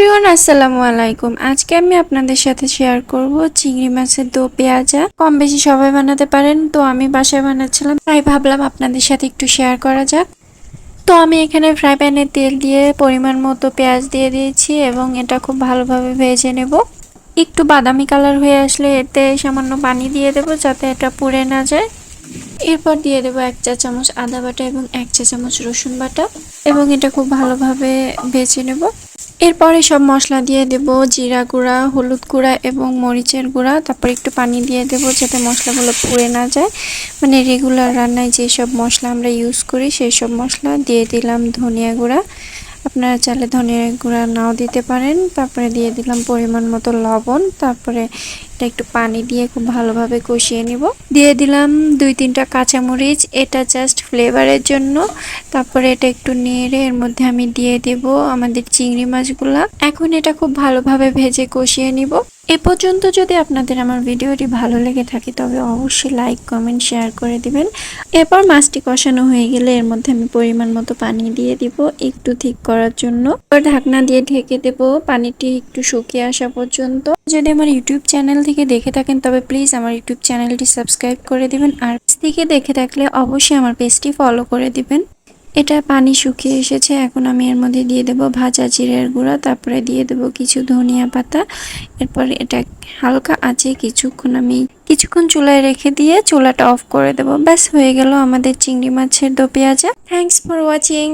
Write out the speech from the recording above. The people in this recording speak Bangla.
এভরিওয়ান, আসসালামু আলাইকুম। আজকে আমি আপনাদের সাথে শেয়ার করব চিংড়ি মাছের দো পেঁয়াজা। কম বেশি সবাই বানাতে পারেন, তো আমি বাসায় বানাচ্ছিলাম, তাই ভাবলাম আপনাদের সাথে একটু শেয়ার করা যাক। তো আমি এখানে ফ্রাই প্যানে তেল দিয়ে পরিমাণ মতো পেঁয়াজ দিয়ে দিয়েছি এবং এটা খুব ভালোভাবে ভেজে নেব। একটু বাদামি কালার হয়ে আসলে এতে সামান্য পানি দিয়ে দেবো যাতে এটা পুড়ে না যায়। এরপর দিয়ে দেবো এক চা চামচ আদা বাটা এবং এক চা চামচ রসুন বাটা এবং এটা খুব ভালোভাবে ভেজে নেব। এরপরে সব মশলা দিয়ে দেব, জিরা গুঁড়া, হলুদ গুঁড়া এবং মরিচের গুঁড়া। তারপর একটু পানি দিয়ে দেব যাতে মশলাগুলো পুড়ে না যায়। মানে রেগুলার রান্নায় যেসব মশলা আমরা ইউজ করি, সেই সব মশলা দিয়ে দিলাম ধনিয়া গুঁড়া। আপনারা চালে ধনিয়া গুঁড়া নাও দিতে পারেন। তারপরে দিয়ে দিলাম পরিমাণ মতো লবণ। তারপরে এটা একটু পানি দিয়ে খুব ভালোভাবে কষিয়ে নিব। দিয়ে দিলাম দুই তিনটা কাঁচামরিচ, এটা জাস্ট ফ্লেভারের জন্য। তারপরে এটা একটু নেড়ে এর মধ্যে আমি দিয়ে দেব আমাদের চিংড়ি মাছগুলা। এখন এটা খুব ভালোভাবে ভেজে কষিয়ে নিব। এ পর্যন্ত যদি আপনাদের আমার ভিডিওটি ভালো লেগে থাকে, তবে অবশ্যই লাইক কমেন্ট শেয়ার করে দিবেন। এরপর মাছটি কষানো হয়ে গেলে এর মধ্যে আমি পরিমাণ মতো পানি দিয়ে দিব একটু ঠিক করার জন্য। ঢাকনা দিয়ে ঢেকে দেব, পানিটি একটু শুকিয়ে আসা পর্যন্ত। যদি আমার ইউটিউব চ্যানেল থেকে দেখে থাকেন, তবে প্লিজ আমার ইউটিউব চ্যানেলটি সাবস্ক্রাইব করে দিবেন। আর থেকে দেখে থাকলে অবশ্যই আমার পেজটি ফলো করে দিবেন। এটা পানি শুকিয়ে এসেছে, এখন আমি এর মধ্যে দিয়ে দেব ভাজা জিরের গুঁড়া, তারপরে দিয়ে দেব কিছু ধনিয়া পাতা। এরপর এটা হালকা আছে কিছুক্ষণ আমি কিছুক্ষণ চুলায় রেখে দিয়ে চুলাটা অফ করে দেব। ব্যাস, হয়ে গেল আমাদের চিংড়ি মাছের দো পেঁয়াজা। Thanks for watching